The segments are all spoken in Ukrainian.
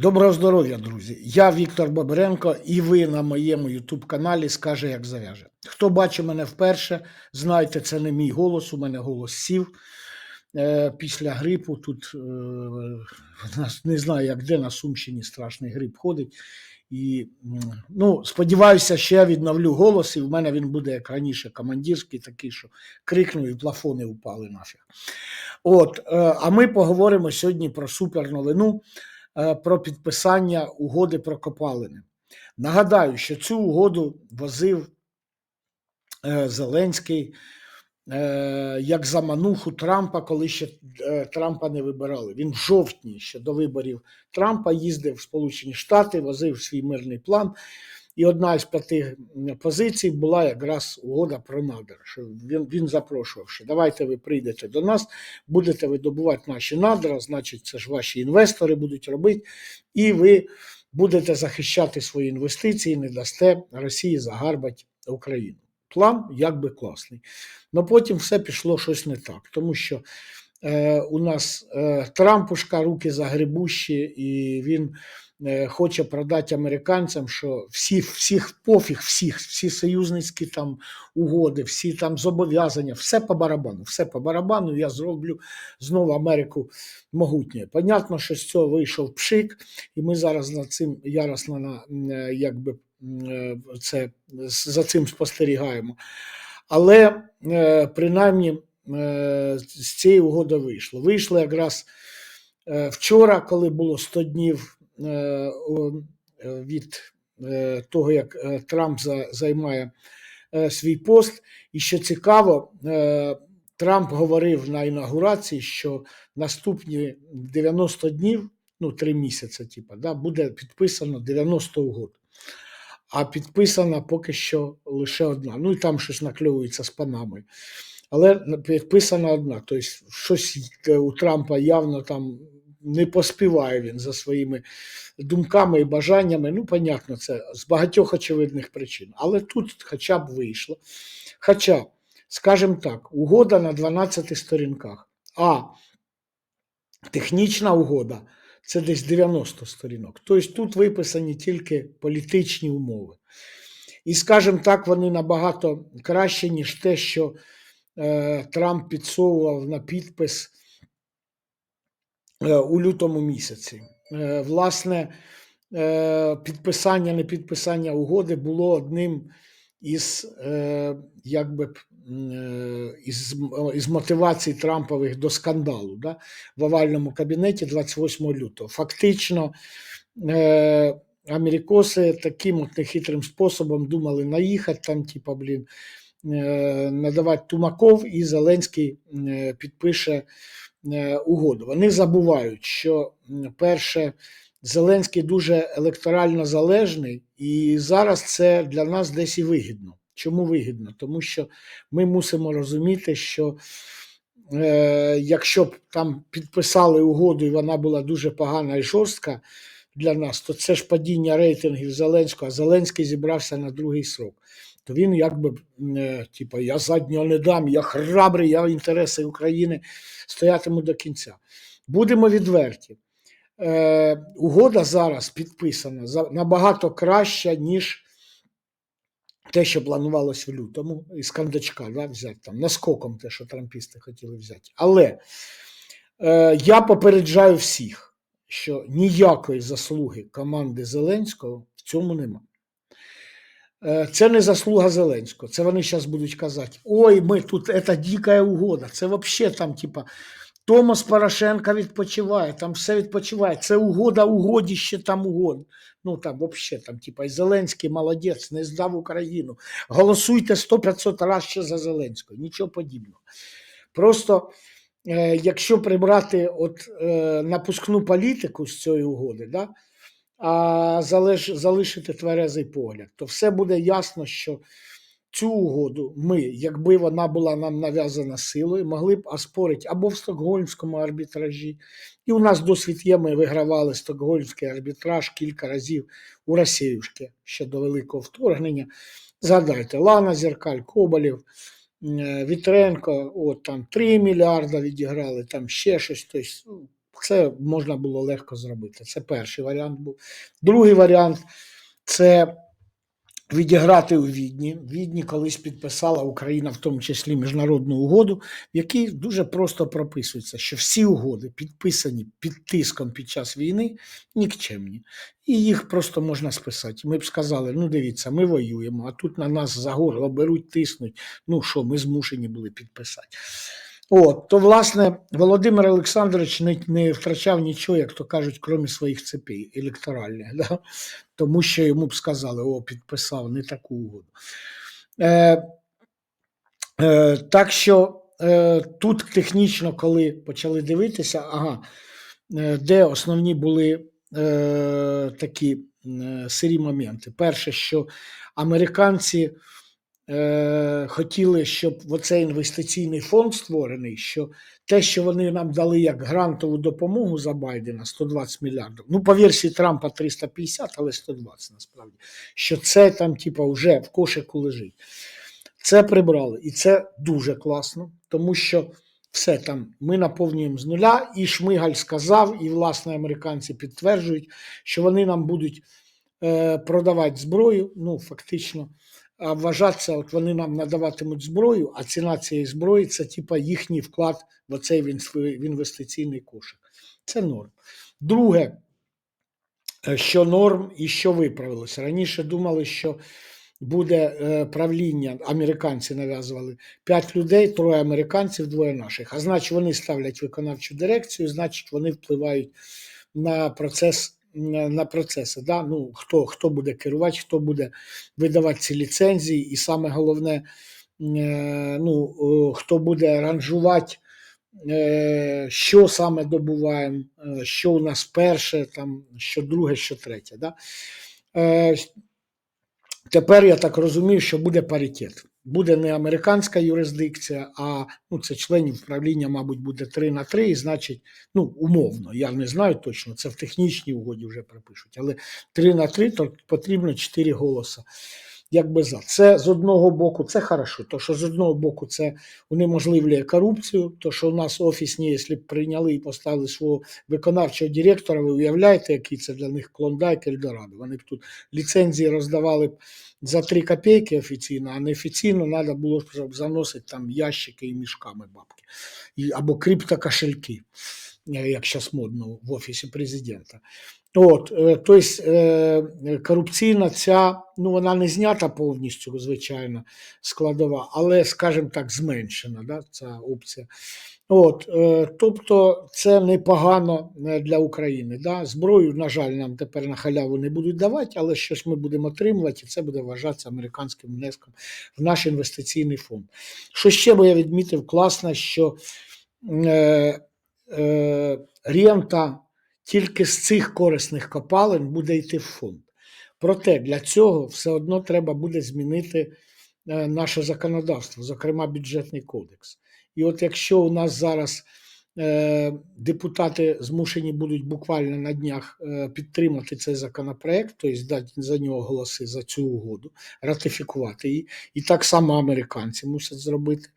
Доброго здоров'я, друзі! Я Віктор Бобренко, і ви на моєму YouTube каналі Скаже, як зав'яже. Хто бачить мене вперше, знайте, це не мій голос, у мене голос сів е, після грипу. Тут е, не знаю, як де на Сумщині страшний грип ходить. І ну, сподіваюся, що я відновлю голос, і в мене він буде як раніше, командирський, такий, що крикну, і плафони впали нафіг. От, е, а ми поговоримо сьогодні про суперновину про підписання угоди про копалини. Нагадаю, що цю угоду возив е, Зеленський е, як замануху Трампа, коли ще е, Трампа не вибирали. Він в жовтні ще до виборів Трампа їздив в Сполучені Штати, возив свій мирний план. І одна із п'яти позицій була якраз угода про надр. Що він, він запрошував, що давайте ви прийдете до нас, будете видобувати наші надра, значить, це ж ваші інвестори будуть робити, і ви будете захищати свої інвестиції, не дасте Росії загарбати Україну. План якби класний. Але потім все пішло щось не так, тому що у нас е, Трампушка руки загребущі, і він е, хоче продати американцям, що всі, всіх пофіг, всіх, всі союзницькі там угоди, всі там зобов'язання, все по барабану, все по барабану. Я зроблю знову Америку могутньою. Понятно, що з цього вийшов пшик, і ми зараз над цим яростно е, якби, е, це, за цим спостерігаємо. Але е, принаймні е, з цієї угоди вийшло. Вийшло якраз е, вчора, коли було 100 днів е, е, від е, того, як е, Трамп займає е, свій пост. І що цікаво, е, Трамп говорив на інаугурації, що наступні 90 днів, ну 3 місяці, типу, да, буде підписано 90 угод. А підписана поки що лише одна. Ну і там щось накльовується з панами. Але підписана одна. Тобто, щось е, у Трампа явно там не поспіває він за своїми думками і бажаннями. Ну, понятно, це з багатьох очевидних причин. Але тут хоча б вийшло. Хоча, скажімо так, угода на 12 сторінках. А технічна угода це десь 90 сторінок. Тобто тут виписані тільки політичні умови. І, скажімо так, вони набагато краще, ніж те, що Трамп підсовував на підпис е, у лютому місяці. Е, власне, е, підписання, не підписання угоди було одним із, е, якби, е, із, із мотивацій Трампових до скандалу да, в овальному кабінеті 28 лютого. Фактично, е, америкоси таким от нехитрим способом думали наїхати там, типа, блін, е, надавати тумаков, і Зеленський е, підпише е, угоду. Вони забувають, що перше. Зеленський дуже електорально залежний, і зараз це для нас десь і вигідно. Чому вигідно? Тому що ми мусимо розуміти, що е, якщо б там підписали угоду, і вона була дуже погана і жорстка для нас, то це ж падіння рейтингів Зеленського, а Зеленський зібрався на другий срок. То він якби, е, типу, я заднього не дам, я храбрий, я інтереси України стоятиму до кінця. Будемо відверті е, угода зараз підписана набагато краща, ніж те, що планувалось в лютому, із кандачка да, взяти там, наскоком те, що трампісти хотіли взяти. Але е, я попереджаю всіх, що ніякої заслуги команди Зеленського в цьому нема. Е, Це не заслуга Зеленського. Це вони зараз будуть казати: ой, ми тут це дика угода. Це взагалі там, типа, Томас Порошенко відпочиває, там все відпочиває. Це угода угодіще там угод. Ну там взагалі, там, типа, Зеленський молодець, не здав Україну. Голосуйте 100-500 разів ще за Зеленського. Нічого подібного. Просто е, якщо прибрати от, е, напускну політику з цієї угоди, да, а залиш, залишити тверезий погляд, то все буде ясно, що цю угоду ми, якби вона була нам нав'язана силою, могли б оспорити або в Стокгольмському арбітражі. І у нас досвід є, ми вигравали Стокгольмський арбітраж кілька разів у Росіюшки ще до великого вторгнення. Згадайте, Лана Зеркаль, Коболєв, е, Вітренко, от там 3 мільярда відіграли, там ще щось. Тобто, Це можна було легко зробити. Це перший варіант був. Другий варіант це відіграти у Відні. Відні колись підписала Україна, в тому числі міжнародну угоду, в якій дуже просто прописується, що всі угоди, підписані під тиском під час війни, нікчемні. І їх просто можна списати. Ми б сказали: ну дивіться, ми воюємо, а тут на нас за горло беруть, тиснуть. Ну що, ми змушені були підписати. От, то, власне, Володимир Олександрович не, не втрачав нічого, як то кажуть, крім своїх цепей електоральних, да? тому що йому б сказали, о, підписав не таку угоду. Е, е, так що е, тут технічно, коли почали дивитися, ага, е, де основні були е, такі е, сирі моменти. Перше, що американці е, хотіли, щоб оцей інвестиційний фонд створений, що те, що вони нам дали як грантову допомогу за Байдена 120 мільярдів, ну по версії Трампа 350, але 120 насправді, що це там, типа, вже в кошику лежить. Це прибрали, і це дуже класно, тому що все там ми наповнюємо з нуля, і Шмигаль сказав, і власне американці підтверджують, що вони нам будуть е, продавати зброю. Ну, фактично, вважатися, от вони нам надаватимуть зброю, а ціна цієї зброї це типа їхній вклад в оцей в інвестиційний кошик. Це норм. Друге, е, що норм і що виправилося. Раніше думали, що буде е, правління, американці нав'язували п'ять людей, троє американців, двоє наших. А значить, вони ставлять виконавчу дирекцію, значить, вони впливають на процес. На процеси, да? ну, хто, хто буде керувати, хто буде видавати ці ліцензії, і саме головне, е, ну, хто буде ранжувати, е, що саме добуваємо, е, що у нас перше, там, що друге, що третє. Да? Тепер я так розумію, що буде паритет. Буде не американська юрисдикція, а ну, це членів правління, мабуть, буде 3 на 3, і значить, ну, умовно, я не знаю точно, це в технічній угоді вже пропишуть, але 3 на 3, то потрібно 4 голоса. Якби за. Це з одного боку, це хорошо, то що з одного боку це унеможливлює корупцію, то що у нас офісні, якщо б прийняли і поставили свого виконавчого директора, ви уявляєте, який це для них клондайк Ельдорадо. Вони б тут ліцензії роздавали б за 3 копійки офіційно, а неофіційно треба було щоб заносити там ящики і мішками бабки. Або криптокошельки, як зараз модно в офісі президента. От, е, тобто е, корупційна ця, ну вона не знята повністю, звичайно, складова, але, скажімо так, зменшена да, ця опція. От, е, тобто це непогано для України. Да? Зброю, на жаль, нам тепер на халяву не будуть давати, але щось ми будемо отримувати, і це буде вважатися американським внеском в наш інвестиційний фонд. Що ще би я відмітив, класно, що е, рента тільки з цих корисних копалин буде йти в фонд. Проте для цього все одно треба буде змінити е, наше законодавство, зокрема бюджетний кодекс. І от якщо у нас зараз е, депутати змушені будуть буквально на днях е, підтримати цей законопроект, тобто дати за нього голоси за цю угоду, ратифікувати її, і так само американці мусять зробити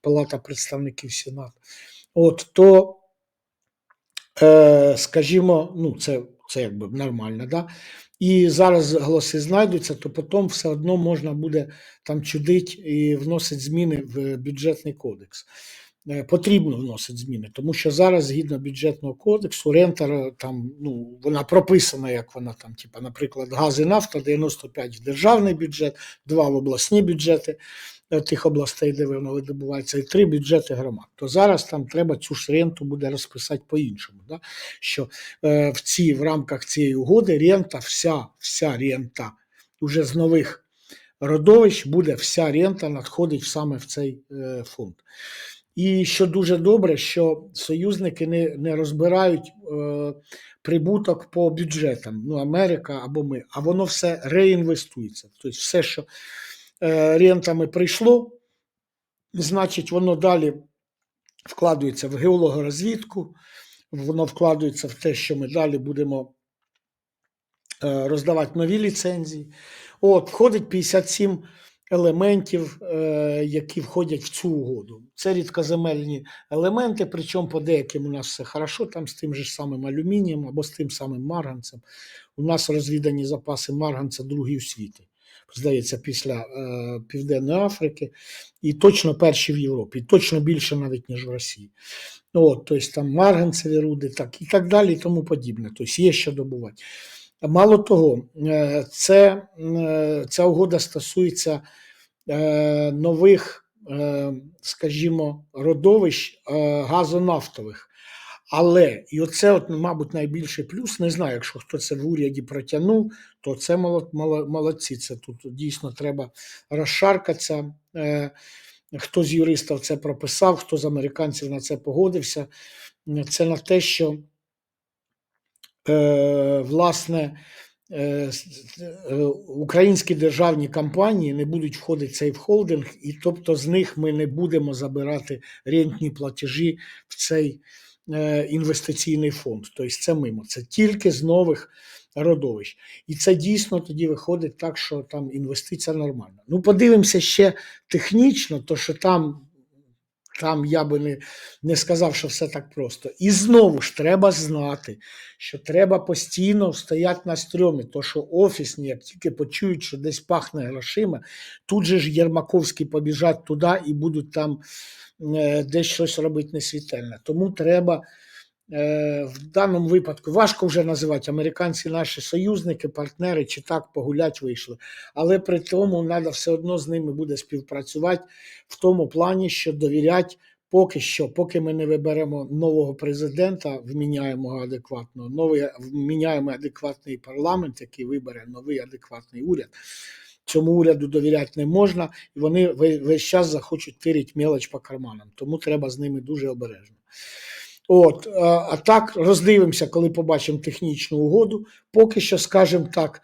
Палата представників Сенату, от то е, скажімо, ну це, це якби нормально, да? І зараз голоси знайдуться, то потім все одно можна буде там чудити і вносити зміни в бюджетний кодекс. Е, Потрібно вносити зміни, тому що зараз, згідно бюджетного кодексу, рента е, там ну вона прописана, як вона там, типа, наприклад, газ і нафта 95 в державний бюджет, 2 в обласні бюджети тих областей, де воно видобувається, і 3 бюджети громад. То зараз там треба цю ж ренту буде розписати по-іншому. Да? Що е, в ці в рамках цієї угоди рента, вся, вся рента уже з нових родовищ буде вся рента надходить саме в цей е, фонд. І що дуже добре, що союзники не, не розбирають е, прибуток по бюджетам, ну Америка або ми, а воно все реінвестується. Тобто все, що е, рентами прийшло, значить, воно далі вкладається в геологорозвідку, воно вкладається в те, що ми далі будемо е, роздавати нові ліцензії. От, входить 57 елементів, е, які входять в цю угоду. Це рідкоземельні елементи, причому по деяким у нас все хорошо, там з тим же самим алюмінієм або з тим самим марганцем. У нас розвідані запаси марганця другі у світі. Здається, після е, Південної Африки, і точно перші в Європі, і точно більше навіть, ніж в Росії. От, тобто там марганцеві руди, так, і так далі, і тому подібне. Тобто є що добувати. Мало того, е, це, е, ця угода стосується нових, скажімо, родовищ газонафтових. Але і оце, от, мабуть, найбільший плюс. Не знаю, якщо хто це в уряді протягнув, то це молод- моло- молодці. Це тут дійсно треба розшаркатися. Е, Хто з юристів це прописав, хто з американців на це погодився. Це на те, що е, власне е, українські державні компанії не будуть входити в цей холдинг, і тобто з них ми не будемо забирати рентні платежі в цей е, інвестиційний фонд. Тобто це мимо. Це тільки з нових родовищ. І це дійсно тоді виходить так, що там інвестиція нормальна. Ну, подивимося ще технічно, то що там. Там я би не, не сказав, що все так просто. І знову ж треба знати, що треба постійно стояти на стрьомі, то що офісні, як тільки почують, що десь пахне грошима, тут же ж Єрмаковські побіжать туди і будуть там е, десь щось робити несвітельне. Тому треба в даному випадку важко вже називати американці наші союзники, партнери чи так погулять вийшли. Але при тому треба все одно з ними буде співпрацювати в тому плані, що довірять поки що, поки ми не виберемо нового президента, вміняємо адекватного, новий вміняємо адекватний парламент, який вибере новий адекватний уряд. Цьому уряду довіряти не можна, і вони весь час захочуть тирити мелоч по карманам. Тому треба з ними дуже обережно. От, а, так роздивимося, коли побачимо технічну угоду. Поки що, скажімо так,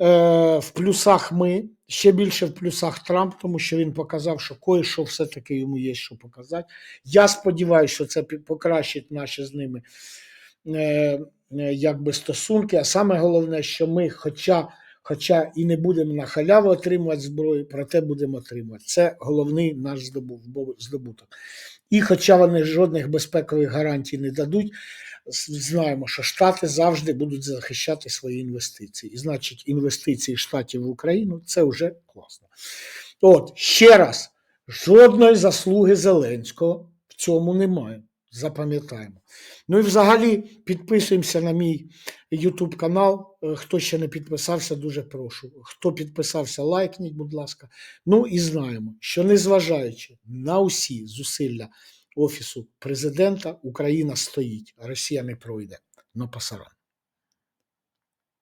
е, в плюсах ми, ще більше в плюсах Трамп, тому що він показав, що кое-що все-таки йому є що показати. Я сподіваюся, що це покращить наші з ними е, е, якби стосунки. А саме головне, що ми, хоча, хоча і не будемо на халяву отримувати зброю, проте будемо отримувати. Це головний наш здобуток. І хоча вони жодних безпекових гарантій не дадуть, знаємо, що Штати завжди будуть захищати свої інвестиції. І значить, інвестиції Штатів в Україну це вже класно. От ще раз, жодної заслуги Зеленського в цьому немає. Запам'ятаємо. Ну і взагалі підписуємося на мій YouTube канал. Е, Хто ще не підписався, дуже прошу. Хто підписався, лайкніть, будь ласка. Ну і знаємо, що незважаючи на усі зусилля Офісу президента, Україна стоїть, Росія не пройде на пасаран.